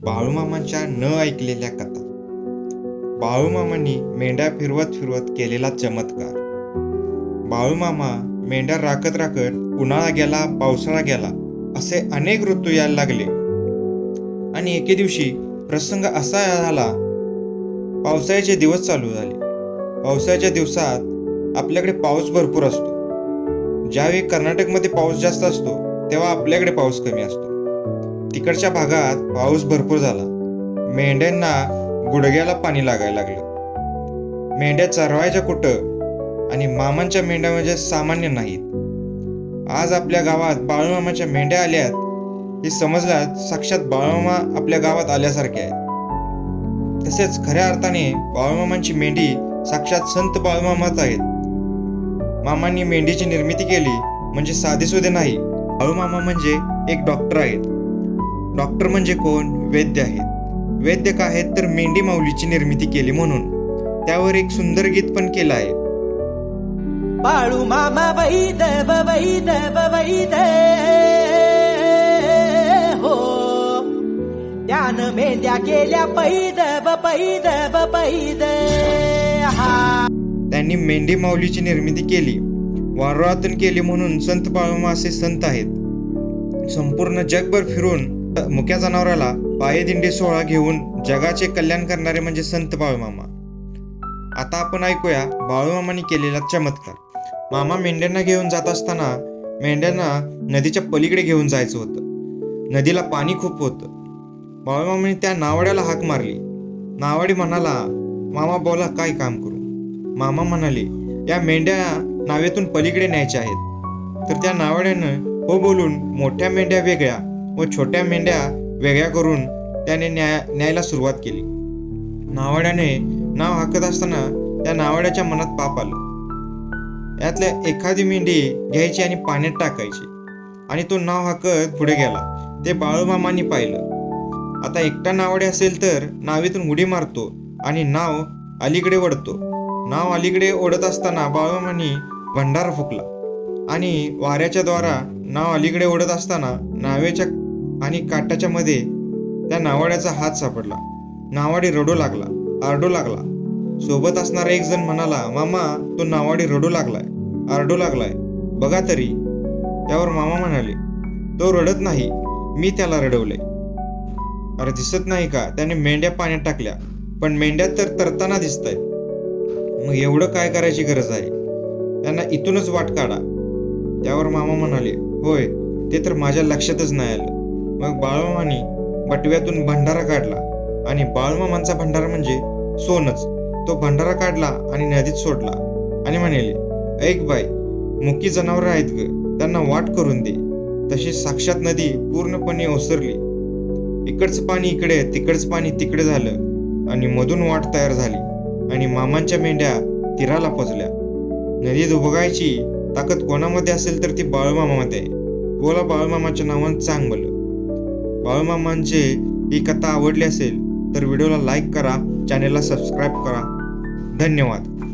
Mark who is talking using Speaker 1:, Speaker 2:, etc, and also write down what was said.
Speaker 1: बाळूमामांच्या न ऐकलेल्या कथा. बाळूमामांनी मेंढ्या फिरवत फिरवत केलेला चमत्कार. बाळूमामा मेंढ्या राखत राखत उन्हाळा गेला पावसाळा गेला असे अनेक ऋतू यायला लागले. आणि एके दिवशी प्रसंग असा झाला पावसाळ्याचे दिवस चालू झाले. पावसाळ्याच्या दिवसात आपल्याकडे पाऊस भरपूर असतो. ज्यावेळी कर्नाटकमध्ये पाऊस जास्त असतो तेव्हा आपल्याकडे पाऊस कमी असतो. तिकडच्या भागात पाऊस भरपूर झाला. मेंढ्यांना गुडघ्याला पाणी लागायला लागलं. मेंढ्या चरवायच्या कुठं आणि मामांच्या मेंढ्या म्हणजे सामान्य नाहीत. आज आपल्या गावात बाळूमामाच्या मेंढ्या आल्यात हे समजल्यात साक्षात बाळूमामा आपल्या गावात आल्यासारखे आहेत. तसेच खऱ्या अर्थाने बाळूमामांची मेंढी साक्षात संत बाळूमामाच आहेत. मामांनी मेंढीची निर्मिती केली म्हणजे साधेसुधे नाही. बाळूमामा म्हणजे एक डॉक्टर आहेत. डॉक्टर म्हणजे कोण? वैद्य आहेत. वैद्य का आहेत तर मेंढी माऊलीची निर्मिती केली म्हणून. त्यावर एक सुंदर गीत पण केलं आहे.
Speaker 2: बाळू मामा वैद वैद वैद हो. त्यानं मेंढ्या केल्या पैद पैद पैद हा.
Speaker 1: त्यांनी मेंढी माऊलीची निर्मिती केली. वारुळातून केली म्हणून संत बाळूमा असे संत आहेत. संपूर्ण जगभर फिरून मुक्या जनावराला पायदिंडी सोहळा घेऊन जगाचे कल्याण करणारे म्हणजे संत बाळूमामा. आता आपण ऐकूया बाळूमामाने केलेला चमत्कार. मामा मेंढ्यांना घेऊन जात असताना मेंढ्यांना नदीच्या पलीकडे घेऊन जायचं होतं. नदीला पाणी खूप होतं. बाळूमामाने त्या नावड्याला हाक मारली. नावाडी म्हणाला मामा बोला काय काम करू? मामा म्हणाले या मेंढ्या नावेतून पलीकडे न्यायच्या आहेत. तर त्या नावाड्यानं हो बोलून मोठ्या मेंढ्या वेगळ्या व छोट्या मेंढ्या वेगळ्या करून त्याने न्याय न्यायला सुरुवात केली. नावाड्याने नाव हाकत असताना त्या नावाड्याच्या मनात पाप आलं. यातल्या एखादी मेंढी घ्यायची आणि पाण्यात टाकायची आणि तो नाव हाकत पुढे गेला. ते बाळूमामांनी पाहिलं. आता एकटा नावाडे असेल तर नावेतून उडी मारतो आणि नाव अलीकडे वडतो नाव अलीकडे ओढत असताना बाळूमामांनी भंडारा फुकला आणि वाऱ्याच्या द्वारा नाव अलीकडे ओढत असताना नावेच्या आणि काटाच्या मध्ये त्या नावाड्याचा हात सापडला. नावाडी रडू लागला आरडू लागला. सोबत असणारा एक जण म्हणाला मामा तो नावाडी रडू लागलाय आरडू लागलाय. बघा तरी. त्यावर मामा म्हणाले तो रडत नाही मी त्याला रडवले अरे दिसत नाही का? त्याने मेंढ्या पाण्यात टाकल्या. पण मेंढ्या तर तरताना दिसत मग एवढं काय करायची गरज आहे? त्यांना इथूनच वाट काढा. त्यावर मामा म्हणाले होय ते तर माझ्या लक्षातच नाही आलं. मग बाळमामाने बटव्यातून भंडारा काढला. आणि बाळमामांचा भंडारा म्हणजे सोनच. तो भंडारा काढला आणि नदीत सोडला. आणि म्हणाले ऐक बाई मुकी जनावरं आहेत ग. त्यांना वाट करून दे. तशी साक्षात नदी पूर्णपणे ओसरली. इकडचं पाणी इकडे तिकडचं पाणी तिकडे झालं. आणि मधून वाट तयार झाली. आणि मामांच्या मेंढ्या तीराला पोचल्या. नदीत उभगायची ताकद कोणामध्ये असेल तर ती बाळूमामामध्ये आहे. बोला बाळूमामाच्या नावानं चांगलं बाळूमामांचे ही कथा आवडली असेल तर व्हिडिओला लाईक करा चॅनेलला सबस्क्राईब करा. धन्यवाद.